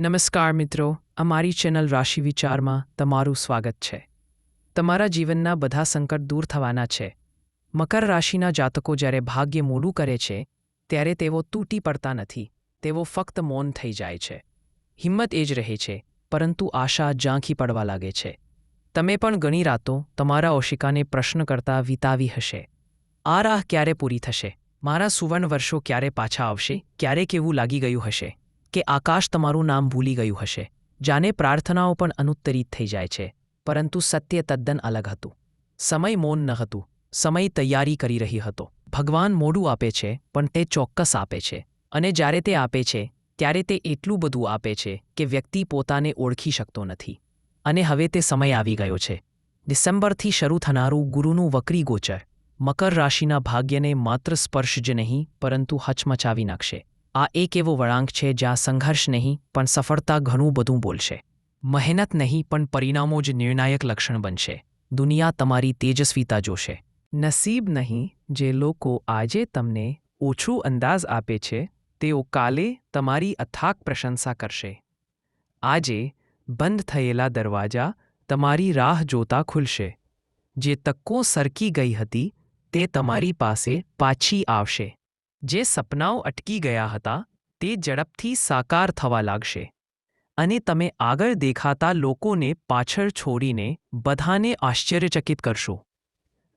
નમસ્કાર મિત્રો, અમારી ચેનલ રાશિ વિચારમાં તમારું સ્વાગત છે. તમારા જીવનના બધા સંકટ દૂર થવાના છે. મકર રાશિના જાતકો જ્યારે ભાગ્ય મોડું કરે છે, ત્યારે તેઓ તૂટી પડતા નથી. તેઓ ફક્ત મૌન થઈ જાય છે. હિંમત એ જ રહે છે, પરંતુ આશા ઝાંખી પડવા લાગે છે. તમે પણ ઘણી રાતો તમારા ઓશિકાને પ્રશ્ન કરતા વિતાવી હશે. આ રાહ ક્યારે પૂરી થશે? મારા સુવર્ણ વર્ષો ક્યારે પાછા આવશે? ક્યારેક એવું લાગી ગયું હશે? કે આકાશ તમારું નામ ભૂલી ગયું હશે. જાને પ્રાર્થનાઓ પણ અનુત્તરિત થઈ જાય છે, પરંતુ સત્ય તદ્દન અલગ હતું. સમય મૌન ન હતું, સમય તૈયારી કરી રહી હતો. ભગવાન મોડું આપે છે, પણ તે ચોક્કસ આપે છે. અને જ્યારે તે આપે છે, ત્યારે તે એટલું બધું આપે છે કે વ્યક્તિ પોતાને ઓળખી શકતો નથી. અને હવે તે સમય આવી ગયો છે. ડિસેમ્બરથી શરૂ થનારું ગુરુનું વક્રી ગોચર. મકર રાશિના ભાગ્યને માત્ર સ્પર્શ જ નહીં, પરંતુ હચમચાવી નાખશે. આ એક એવો વળાંક છે જ્યાં સંઘર્ષ નહીં, પણ સફળતા ઘણું બધું બોલશે. મહેનત નહીં, પણ પરિણામો જ નિર્ણાયક લક્ષણ બનશે. દુનિયા તમારી તેજસ્વીતા જોશે. નસીબ નહીં, જે લોકો આજે તમને ઓછું અંદાજ આપે છે, તેઓ કાલે તમારી અથાક પ્રશંસા કરશે. આજે બંધ થયેલા દરવાજા તમારી રાહ જોતા ખુલશે. જે તકો સરકી ગઈ હતી, તે તમારી પાસે પાછી આવશે. જે સપનાઓ અટકી ગયા હતા, તે ઝડપથી સાકાર થવા લાગશે. અને તમે આગળ દેખાતા લોકોને પાછળ છોડીને બધાને આશ્ચર્યચકિત કરશો.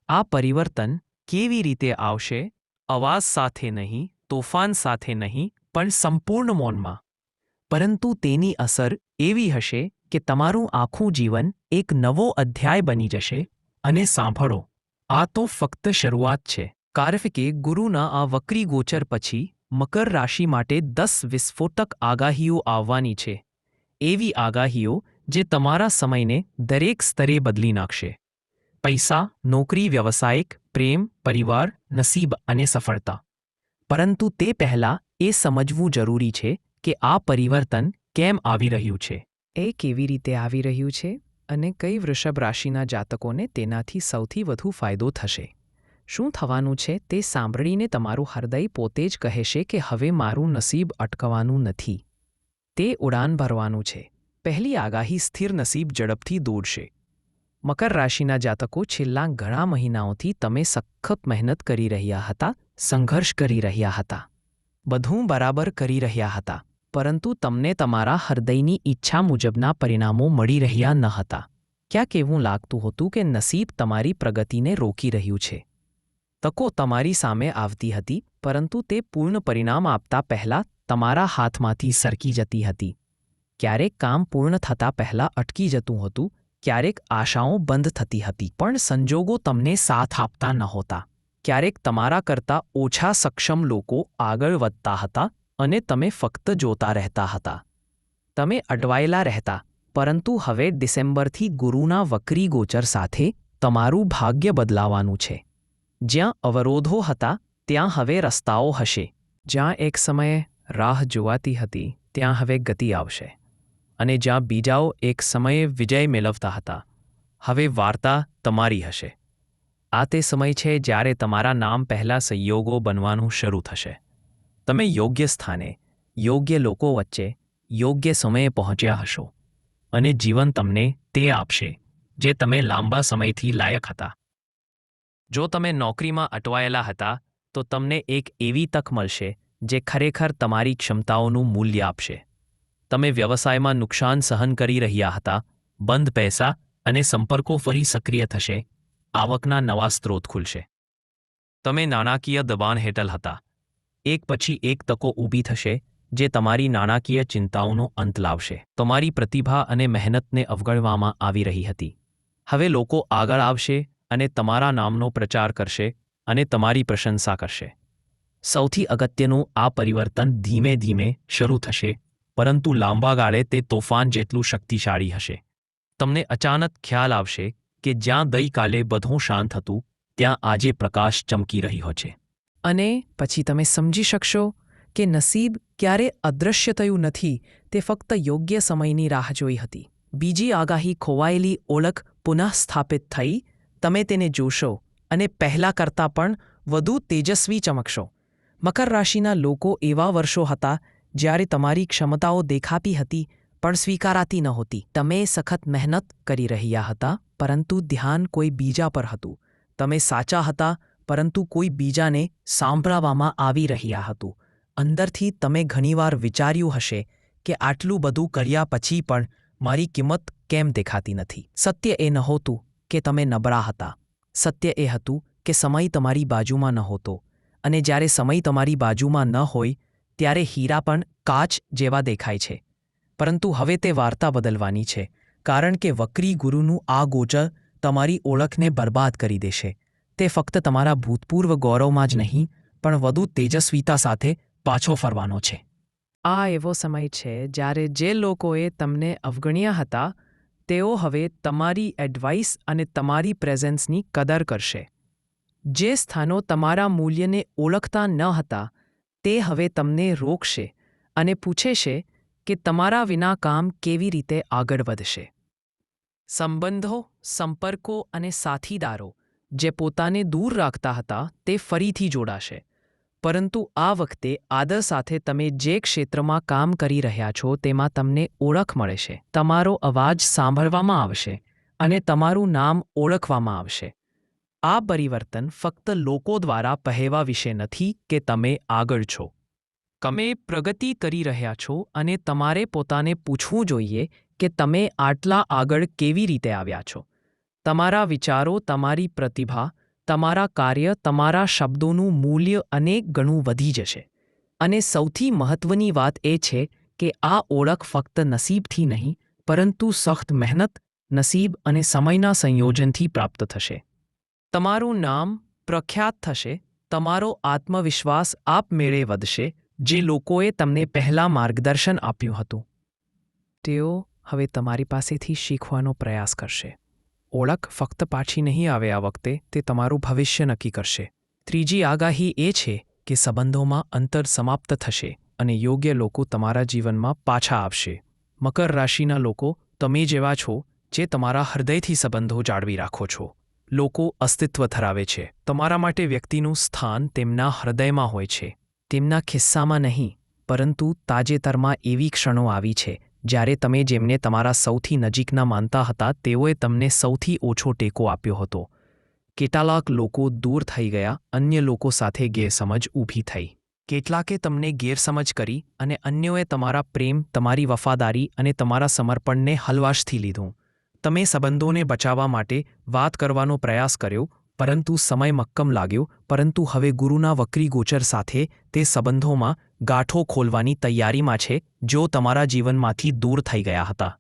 આ પરિવર્તન કેવી રીતે આવશે? અવાજ સાથે નહીં, તોફાન સાથે નહીં, પણ સંપૂર્ણ મૌનમાં. પરંતુ તેની અસર એવી હશે કે તમારું આખું જીવન એક નવો અધ્યાય બની જશે. અને સાંભળો, આ તો ફક્ત શરૂઆત છે. કારણ કે ગુરુના આ વક્રી ગોચર પછી મકર રાશિ માટે દસ વિસ્ફોટક આગાહીઓ આવવાની છે. એવી આગાહીઓ જે તમારા સમયને દરેક સ્તરે બદલી નાખશે. પૈસા, નોકરી, વ્યવસાયિક, પ્રેમ, પરિવાર, નસીબ અને સફળતા. પરંતુ તે પહેલાં એ સમજવું જરૂરી છે કે આ પરિવર્તન કેમ આવી રહ્યું છે? એ કેવી રીતે આવી રહ્યું છે અને કઈ વૃષભ રાશિના જાતકોને તેનાથી સૌથી વધુ ફાયદો થશે? શું થવાનું છે તે સાંભળીને તમારું હૃદય પોતે જ કહેશે કે હવે મારું નસીબ અટકવાનું નથી. તે ઉડાન ભરવાનું છે. પહેલી આગાહી સ્થિર નસીબ ઝડપથી દોડશે મકર રાશિના જાતકો છેલ્લા ઘણા મહિનાઓથી તમે સખત મહેનત કરી રહ્યા હતા, સંઘર્ષ કરી રહ્યા હતા. બધું બરાબર કરી રહ્યા હતા, પરંતુ તમને તમારા હૃદયની ઈચ્છા મુજબના પરિણામો મળી રહ્યા ન હતા. ક્યાંક એવું લાગતું હતું કે નસીબ તમારી પ્રગતિને રોકી રહ્યું છે. તકો તમારી સામે આવતી હતી, પરંતુ તે પૂર્ણ પરિણામ આપતા પહેલાં તમારા હાથમાંથી સરકી જતી હતી. ક્યારેક કામ પૂર્ણ થતાં પહેલાં અટકી જતું હતું, ક્યારેક આશાઓ બંધ થતી હતી, પણ સંજોગો તમને સાથ આપતા નહોતા ક્યારેક તમારા કરતાં ઓછા સક્ષમ લોકો આગળ વધતા હતા અને તમે ફક્ત જોતા રહેતા હતા. તમે અટવાયેલા રહેતા, પરંતુ હવે ડિસેમ્બરથી ગુરુના વક્રી ગોચર સાથે તમારું ભાગ્ય બદલાવાનું છે. જ્યાં અવરોધો હતા, ત્યાં હવે રસ્તાઓ હશે. જ્યાં એક સમયે રાહ જોવાતી હતી, ત્યાં હવે ગતિ આવશે. અને જ્યાં બીજાઓ એક સમયે વિજય મેળવતા હતા, હવે વાર્તા તમારી હશે. આ તે સમય છે જ્યારે તમારા નામ પહેલાં સંયોગો બનવાનું શરૂ થશે. તમે યોગ્ય સ્થાને, યોગ્ય લોકો વચ્ચે, યોગ્ય સમયે પહોંચ્યા હશો. અને જીવન તમને તે આપશે, જે તમે લાંબા સમયથી લાયક હતા. જો તમે નોકરીમાં અટવાયેલા હતા, તો તમને એક એવી તક મળશે, જે ખરેખર તમારી ક્ષમતાઓનું મૂલ્ય આપશે. તમે વ્યવસાયમાં નુકસાન સહન કરી રહ્યા હતા, બંધ પૈસા અને સંપર્કો ફરી સક્રિય થશે, આવકના નવા સ્ત્રોત ખુલશે. તમે નાણાકીય દબાણ હેઠળ હતા. એક પછી એક તકો ઊભી થશે, જે તમારી નાણાકીય ચિંતાઓનો અંત લાવશે. તમારી પ્રતિભા અને મહેનતને અવગણવામાં આવી રહી હતી. હવે લોકો આગળ આવશે અને તમારા નામનો પ્રચાર કરશે અને તમારી પ્રશંસા કરશે. સૌથી અગત્યનું આ પરિવર્તન ધીમે ધીમે શરૂ થશે, પરંતુ લાંબા ગાળે તે તોફાન જેટલું શક્તિશાળી હશે. તમને અચાનક ખ્યાલ આવશે કે જ્યાં ગઈકાલે બધું શાંત હતું, ત્યાં આજે પ્રકાશ ચમકી રહ્યો છે. અને પછી તમે સમજી શકશો કે નસીબ ક્યારે અદૃશ્ય થયું નથી, તે ફક્ત યોગ્ય સમયની રાહ જોઈ હતી. બીજી આગાહી ખોવાયેલી ઓળખ પુનઃસ્થાપિત થઈ તમે તેને જોશો અને પહેલાં કરતાં પણ વધુ તેજસ્વી ચમકશો. મકર રાશિના લોકો એવા વર્ષો હતા જ્યારે તમારી ક્ષમતાઓ દેખાતી હતી, પણ સ્વીકારાતી નહોતી તમે સખત મહેનત કરી રહ્યા હતા, પરંતુ ધ્યાન કોઈ બીજા પર હતું. તમે સાચા હતા, પરંતુ કોઈ બીજાને સાંભળવામાં આવી રહ્યા હતું. અંદરથી તમે ઘણીવાર વિચાર્યું હશે કે આટલું બધું કર્યા પછી પણ મારી કિંમત કેમ દેખાતી નથી. સત્ય એ નહોતું કે તમે નબળા હતા. સત્ય એ હતું કે સમય તમારી બાજુમાં નહોતો અને જ્યારે સમય તમારી બાજુમાં ન હોય, ત્યારે હીરા પણ કાચ જેવા દેખાય છે. પરંતુ હવે તે વાર્તા બદલવાની છે, કારણ કે વક્રી ગુરુનું આ ગોચર તમારી ઓળખને બરબાદ કરી દેશે. તે ફક્ત તમારા ભૂતપૂર્વ ગૌરવમાં જ નહીં, પણ વધુ તેજસ્વીતા સાથે પાછો ફરવાનો છે. આ એવો સમય છે જ્યારે જે લોકોએ તમને અવગણ્યા હતા તેઓ હવે તમારી એડવાઇસ અને તમારી પ્રેઝન્સની કદર કરશે. જે સ્થાનો તમારા મૂલ્યને ઓળખતા ન હતા, તે હવે તમને રોકશે અને પૂછે છે કે તમારા વિના કામ કેવી રીતે આગળ વધશે. સંબંધો, સંપર્કો અને સાથીદારો જે પોતાને દૂર રાખતા હતા, તે ફરીથી જોડાશે. પરંતુ આ વખતે આદર સાથે તમે જે ક્ષેત્રમાં કામ કરી રહ્યા છો તેમાં તમને ઓળખ મળે છે. તમારો અવાજ સાંભળવામાં આવશે અને તમારું નામ ઓળખવામાં આવશે. આ પરિવર્તન ફક્ત લોકો દ્વારા પહેવા વિશે નથી કે તમે આગળ છો. તમે પ્રગતિ કરી રહ્યા છો અને તમારે પોતાને પૂછવું જોઈએ કે તમે આટલા આગળ કેવી રીતે આવ્યા છો. તમારા વિચારો, તમારી પ્રતિભા તમારા કાર્ય તમારા શબ્દોનું મૂલ્ય અનેક ગણું વધી જશે. અને સૌથી મહત્વની વાત એ છે કે આ ઓળખ ફક્ત નસીબથી નહીં, પરંતુ સખ્ત મહેનત, નસીબ અને સમયના સંયોજનથી પ્રાપ્ત થશે. તમારું નામ પ્રખ્યાત થશે, તમારો આત્મવિશ્વાસ આપમેળે વધશે, જે લોકોએ તમને પહેલા માર્ગદર્શન આપ્યું હતું. તેઓ હવે તમારી પાસેથી શીખવાનો પ્રયાસ કરશે. ઓળખ ફક્ત પાછી નહીં આવે આ વખતે, તે તમારું ભવિષ્ય નક્કી કરશે. ત્રીજી આગાહી એ છે કે સંબંધોમાં અંતર સમાપ્ત થશે અને યોગ્ય લોકો તમારા જીવનમાં પાછા આવશે. મકર રાશિના લોકો, તમે જેવા છો, જે તમારા હૃદયથી સંબંધો જાળવી રાખો છો. લોકો અસ્તિત્વ ધરાવે છે. તમારા માટે વ્યક્તિનું સ્થાન તેમના હૃદયમાં હોય છે. તેમના ખિસ્સામાં નહીં, પરંતુ તાજેતરમાં એવી ક્ષણો આવી છે જ્યારે તમે જેમને તમારા સૌથી નજીકના માનતા હતા, તેઓએ તમને સૌથી ઓછો ટેકો આપ્યો હતો. કેટલાક લોકો દૂર થઈ ગયા, અન્ય લોકો સાથે ગેરસમજ ઊભી થઈ. કેટલાકે તમને ગેરસમજ કરી અને અન્યોએ તમારા પ્રેમ, તમારી વફાદારી અને તમારા સમર્પણને હલવાશથી લીધું. તમે સંબંધોને બચાવવા માટે વાત કરવાનો પ્રયાસ કર્યો, પરંતુ સમય મક્કમ લાગ્યો, પરંતુ હવે ગુરુના વક્રી ગોચર સાથે તે સંબંધોમાં ગાંઠો ખોલવાની તૈયારીમાં છે, જો તમારા જીવનમાંથી દૂર થઈ ગયા હતા.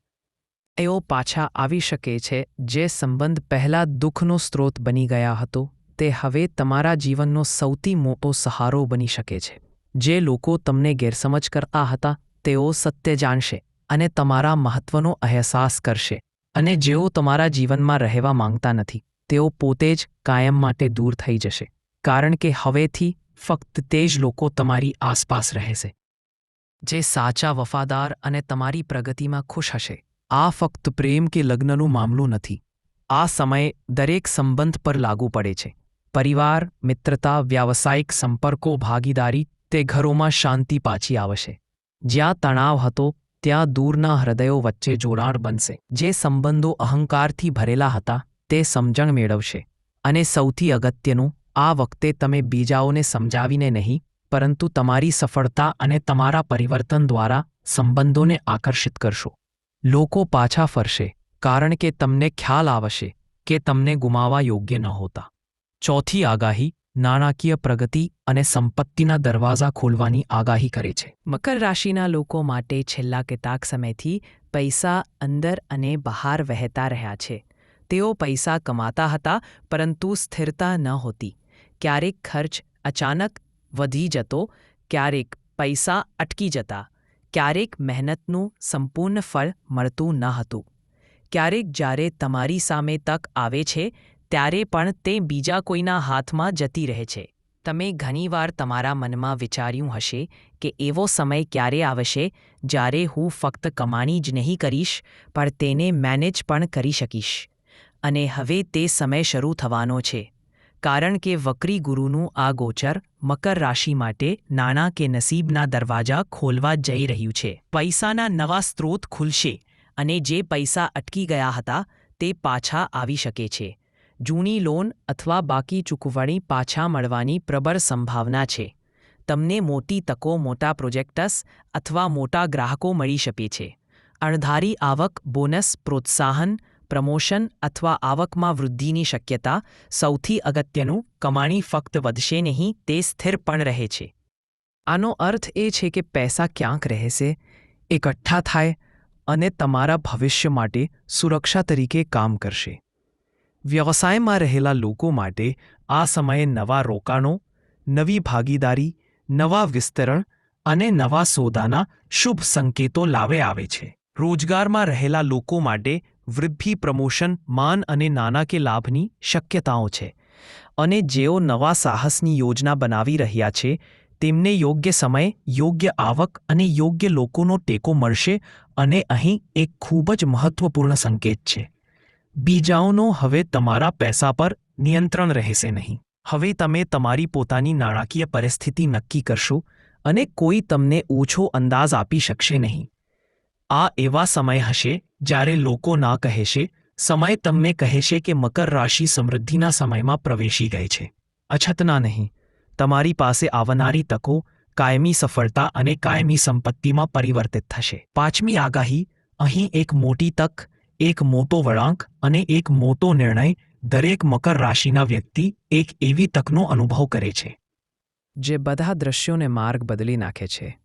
એઓ પાછા આવી શકે છે, જે સંબંધ પહેલાં દુઃખનો સ્ત્રોત બની ગયા હતો, તે હવે તમારા જીવનનો સૌથી મોટો સહારો બની શકે છે. જે લોકો તમને ગેરસમજ કરતા હતા, તેઓ સત્ય જાણશે અને તમારા મહત્વનો અહેસાસ કરશે. અને જેઓ તમારા જીવનમાં રહેવા માંગતા નથી, તેઓ પોતે જ કાયમ માટે દૂર થઈ જશે. કારણ કે હવેથી ફક્ત તે જ લોકો તમારી આસપાસ રહેશે જે સાચા વફાદાર અને તમારી પ્રગતિમાં ખુશ હશે. આ ફક્ત પ્રેમ કે લગ્નનું મામલું નથી. આ સમય દરેક સંબંધ પર લાગુ પડે છે. પરિવાર, મિત્રતા, વ્યાવસાયિક સંપર્કો, ભાગીદારી તે ઘરોમાં શાંતિ પાછી આવશે. જ્યાં તણાવ હતો, ત્યાં દૂરના હૃદયો વચ્ચે જોડાણ બનશે. જે સંબંધો અહંકારથી ભરેલા હતા, તે સમજણ મેળવશે. અને સૌથી અગત્યનું આ વખતે તમે બીજાઓને સમજાવીને નહીં, પરંતુ તમારી સફળતા અને તમારા પરિવર્તન દ્વારા સંબંધોને આકર્ષિત કરશો. લોકો પાછા ફરશે, કારણ કે તમને ખ્યાલ આવશે કે તમને ગુમાવવા યોગ્ય ન હોતા. ચોથી આગાહી, નાણાકીય પ્રગતિ અને સંપત્તિના દરવાજા ખોલવાની આગાહી કરે છે. મકર રાશિના લોકો માટે છેલ્લા કેટલાક સમયથી પૈસા અંદર અને બહાર વહેતા રહ્યા છે. તેઓ પૈસા કમાતા હતા, પરંતુ સ્થિરતા ન હોતી. ક્યારેક ખર્ચ અચાનક વધી જતો, ક્યારેક પૈસા અટકી જતા, ક્યારેક મહેનતનું સંપૂર્ણ ફળ મળતું ન હતું. ક્યારેક જ્યારે તમારી સામે તક આવે છે, ત્યારે પણ તે બીજા કોઈના હાથમાં જતી રહે છે. તમે ઘણીવાર તમારા મનમાં વિચાર્યું હશે કે એવો સમય ક્યારે આવશે જ્યારે હું ફક્ત કમાણી જ નહીં કરીશ, પણ તેને મેનેજ પણ કરી શકીશ. અને હવે તે સમય શરૂ થવાનો છે. કારણ કે વક્રી ગુરુનું આ ગોચર મકર રાશિ માટે નાણાં કે નસીબના દરવાજા ખોલવા જઈ રહ્યું છે. પૈસાના નવા સ્ત્રોત ખુલશે અને જે પૈસા અટકી ગયા હતા તે પાછા આવી શકે છે. જૂની લોન અથવા બાકી ચૂકવણી પાછા મળવાની પ્રબળ સંભાવના છે. તમને મોટી તકો મોટા પ્રોજેક્ટસ અથવા મોટા ગ્રાહકો મળી શકે છે. અણધારી આવક, બોનસ, પ્રોત્સાહન પ્રમોશન અથવા આવકમાં વૃદ્ધિની શક્યતા સૌથી અગત્યનું કમાણી ફક્ત વધશે નહીં તે સ્થિર પણ રહે છે આનો અર્થ એ છે કે પૈસા ક્યાંક રહેશે એકઠા થાય અને તમારા ભવિષ્ય માટે સુરક્ષા તરીકે કામ કરશે વ્યવસાયમાં રહેલા લોકો માટે આ સમયે નવા રોકાણો નવી ભાગીદારી નવા વિસ્તરણ અને નવા સોદાના શુભ સંકેતો લાવે આવે છે રોજગારમાં રહેલા લોકો માટે વૃદ્ધિ, પ્રમોશન, માન અને નાના કે લાભની શક્યતાઓ છે. અને જેઓ નવા સાહસની યોજના બનાવી રહ્યા છે, તેમને યોગ્ય સમય યોગ્ય આવક અને યોગ્ય લોકોનો ટેકો મળશે અને અહીં એક ખૂબ જ મહત્વપૂર્ણ સંકેત છે. બીજાઓનો હવે તમારા પૈસા પર નિયંત્રણ રહેશે નહીં. હવે તમે તમારી પોતાની નાણાકીય પરિસ્થિતિ નક્કી કરશો અને કોઈ તમને ઓછો અંદાજ આપી શકશે નહીં. આ એવા સમય હશે જ્યારે લોકો ના કહેશે, સમય તમને કહેશે કે મકર રાશિ સમૃદ્ધિના સમયમાં પ્રવેશી ગઈ છે. અછતના નહીં, તમારી પાસે આવનારી તકો, કાયમી સફળતા અને કાયમી સંપત્તિમાં પરિવર્તિત થશે. પાંચમી આગાહી, અહીં એક મોટી તક, એક મોટો વળાંક અને એક મોટો નિર્ણય દરેક મકર રાશિના વ્યક્તિ એક એવી તકનો અનુભવ કરે છે, જે બધા દ્રશ્યોને માર્ગ બદલી નાખે છે.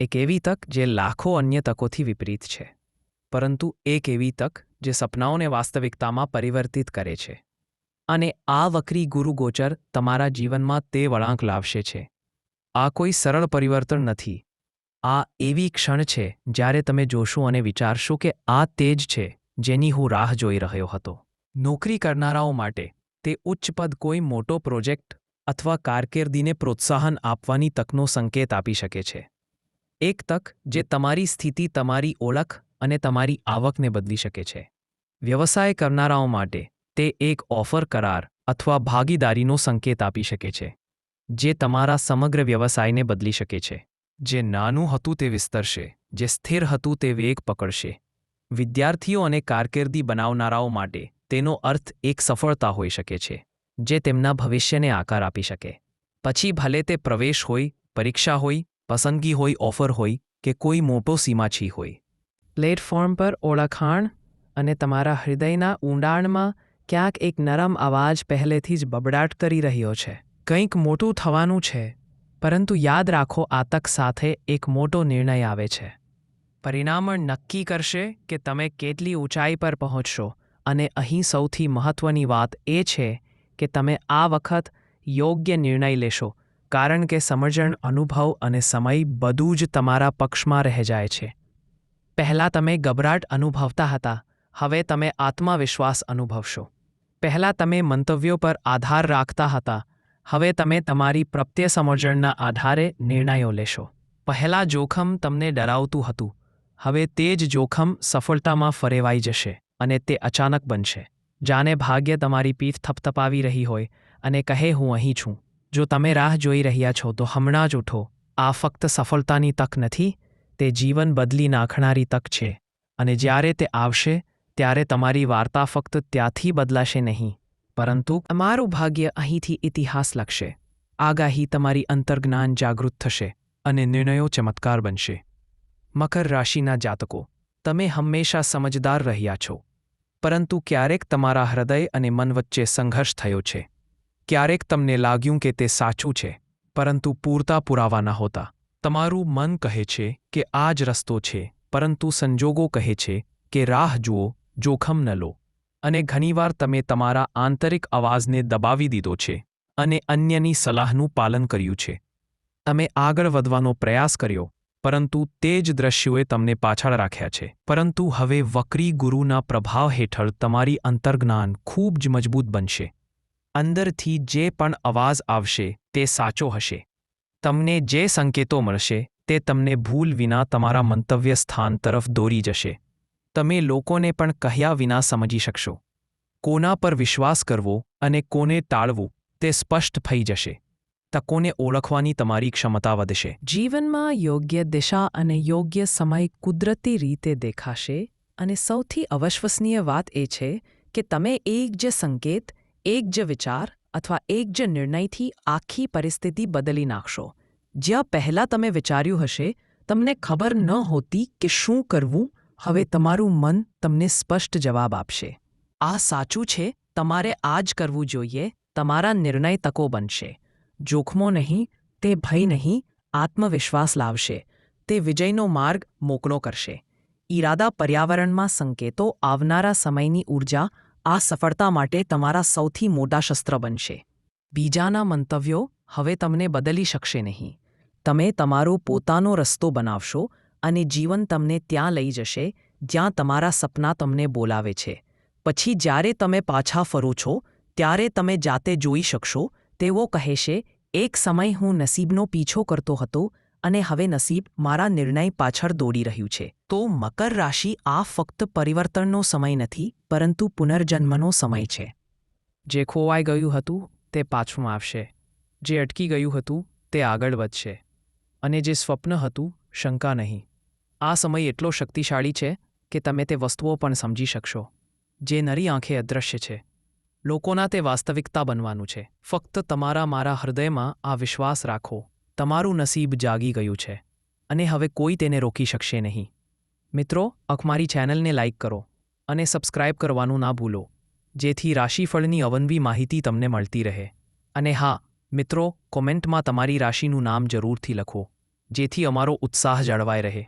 એક એવી તક જે લાખો અન્ય તકોથી વિપરીત છે, પરંતુ એક એવી તક જે સપનાઓને વાસ્તવિકતામાં પરિવર્તિત કરે છે. અને આ વક્રી ગુરુ ગોચર તમારા જીવનમાં તે વળાંક લાવશે છે. આ કોઈ સરળ પરિવર્તન નથી. આ એવી ક્ષણ છે જ્યારે તમે જોશો અને વિચારશો કે આ તે જ છે જેની હું રાહ જોઈ રહ્યો હતો. નોકરી કરનારાઓ માટે તે ઉચ્ચ પદ કોઈ મોટો પ્રોજેક્ટ અથવા કારકિર્દીને પ્રોત્સાહન આપવાની તકનો સંકેત આપી શકે છે. એક તક જે તમારી સ્થિતિ, તમારી ઓળખ અને તમારી આવકને બદલી શકે છે. વ્યવસાય કરનારાઓ માટે તે એક ઓફર, કરાર અથવા ભાગીદારીનો સંકેત આપી શકે છે, જે તમારા સમગ્ર વ્યવસાયને બદલી શકે છે. જે નાનું હતું તે વિસ્તરશે, જે સ્થિર હતું તે વેગ પકડશે. વિદ્યાર્થીઓ અને કારકિર્દી બનાવનારાઓ માટે તેનો અર્થ એક સફળતા હોઈ શકે છે, જે તેમના ભવિષ્યને આકાર આપી શકે. પછી ભલે તે પ્રવેશ હોય, પરીક્ષા હોય પસંદગી હોય, ઓફર હોય કે કોઈ મોટો સીમાછી હોય. પ્લેટફોર્મ પર ઓળખાણ અને તમારા હૃદયના ઊંડાણમાં ક્યાંક એક નરમ અવાજ પહેલેથી જ બબડાટ કરી રહ્યો છે. કંઈક મોટું થવાનું છે, પરંતુ યાદ રાખો આ તક સાથે એક મોટો નિર્ણય આવે છે. પરિણામ નક્કી કરશે કે તમે કેટલી ઊંચાઈ પર પહોંચશો અને અહીં સૌથી મહત્વની વાત એ છે કે તમે આ વખત યોગ્ય નિર્ણય લેશો કારણ કે સમજણ, અનુભવ અને સમય બધું જ તમારા પક્ષમાં રહે જાય છે. પહેલાં તમે ગભરાટ અનુભવતા હતા, હવે તમે આત્મવિશ્વાસ અનુભવશો. પહેલાં તમે મંતવ્યો પર આધાર રાખતા હતા, હવે તમે તમારી પ્રત્યે સમજણના આધારે નિર્ણયો લેશો. પહેલાં જોખમ તમને ડરાવતું હતું, હવે તે જ જોખમ સફળતામાં ફરેવાઈ જશે અને તે અચાનક બનશે. જાને ભાગ્ય તમારી પીઠ થપથપાવી રહી હોય અને કહે, હું અહીં છું. જો તમે રાહ જોઈ રહ્યા છો, તો હમણાં જ ઉઠો. આ ફક્ત સફળતાની તક નથી, તે જીવન બદલી નાખનારી તક છે. અને જ્યારે તે આવશે, ત્યારે તમારી વાર્તા ફક્ત ત્યાંથી બદલાશે નહીં. પરંતુ અમારું ભાગ્ય અહીંથી ઇતિહાસ લખશે. આગાહી તમારી અંતર્જ્ઞાન જાગૃત થશે અને નિર્ણયો ચમત્કાર બનશે. મકર રાશિના જાતકો, તમે હંમેશા સમજદાર રહ્યા છો. પરંતુ ક્યારેક તમારા હૃદય અને મન વચ્ચે સંઘર્ષ થયો છે. ક્યારેક તમને લાગ્યું કે તે સાચું છે, પરંતુ પૂરતા પુરાવા ન હોતા. તમારું મન કહે છે કે આ જ રસ્તો છે, પરંતુ સંજોગો કહે છે કે રાહ જુઓ, જોખમ ન લો. અને ઘણીવાર તમે તમારા આંતરિક અવાજને દબાવી દીધો છે અને અન્યની સલાહનું પાલન કર્યું છે. તમે આગળ વધવાનો પ્રયાસ કર્યો, પરંતુ તે જ દ્રશ્યોએ તમને પાછળ રાખ્યા છે. પરંતુ હવે વક્રી ગુરુના પ્રભાવ હેઠળ તમારી અંતર્જ્ઞાન ખૂબ જ મજબૂત બનશે. અંદરથી જે પણ અવાજ આવશે તે સાચો હશે. તમને જે સંકેતો મળશે તે તમને ભૂલ વિના તમારા મંતવ્ય સ્થાન તરફ દોરી જશે. તમે લોકોને પણ કહ્યા વિના સમજી શકશો. કોના પર વિશ્વાસ કરવો અને કોને ટાળવું તે સ્પષ્ટ થઈ જશે. તકોને ઓળખવાની તમારી ક્ષમતા વધશે. જીવનમાં યોગ્ય દિશા અને યોગ્ય સમય કુદરતી રીતે દેખાશે અને સૌથી અવિશ્વસનીય વાત એ છે કે તમે એક જે સંકેત એક જ વિચાર અથવા એક જ નિર્ણયથી આખી પરિસ્થિતિ બદલી નાખશો જ્યાં પહેલાં તમે વિચાર્યું હશે તમને ખબર ન હોતી કે શું કરવું હવે તમારું મન તમને સ્પષ્ટ જવાબ આપશે આ સાચું છે તમારે આ જ કરવું જોઈએ તમારા નિર્ણય તકો બનશે જોખમો નહીં તે ભય નહીં આત્મવિશ્વાસ લાવશે તે વિજયનો માર્ગ મોકળો કરશે ઈરાદા પર્યાવરણમાં સંકેતો આવનારા સમયની ઊર્જા આ સફળતા માટે તમારા સૌથી મોટા શસ્ત્ર બનશે. બીજાના મંતવ્યો હવે તમને બદલી શકશે નહીં. તમે તમારો પોતાનો રસ્તો બનાવશો અને જીવન તમને ત્યાં લઈ જશે, જ્યાં તમારા સપના તમને બોલાવે છે. પછી જ્યારે તમે પાછા ફરો છો, ત્યારે તમે જાતે જોઈ શકશો, તેઓ કહેશે, એક સમય હું નસીબનો પીછો કરતો હતો અને હવે નસીબ મારા નિર્ણય પાછળ દોડી રહ્યું છે. તો મકર રાશિ આ ફક્ત પરિવર્તનનો સમય નથી, પરંતુ પુનર્જન્મનો સમય છે. જે ખોવાઈ ગયું હતું, તે પાછું આવશે. જે અટકી ગયું હતું, તે આગળ વધશે. અને જે સ્વપ્ન હતું, શંકા નહીં. આ સમય એટલો શક્તિશાળી છે, કે તમે તે વસ્તુઓ પણ સમજી શકશો. જે નરી આંખે અદૃશ્ય છે. લોકોના તે વાસ્તવિકતા બનવાનું છે. ફક્ત તમારા મારા હૃદયમાં આ વિશ્વાસ રાખો. તમારું નસીબ જાગી ગયું છે અને હવે કોઈ તેને રોકી શકશે નહીં. મિત્રો અખમારી ચેનલને લાઇક કરો અને સબસ્ક્રાઇબ કરવાનું ના ભૂલો, જેથી રાશિફળની અવનવી માહિતી તમને મળતી રહે. અને હા, મિત્રો, કોમેન્ટમાં તમારી રાશિનું નામ જરૂરથી લખો, જેથી અમારો ઉત્સાહ જળવાઈ રહે.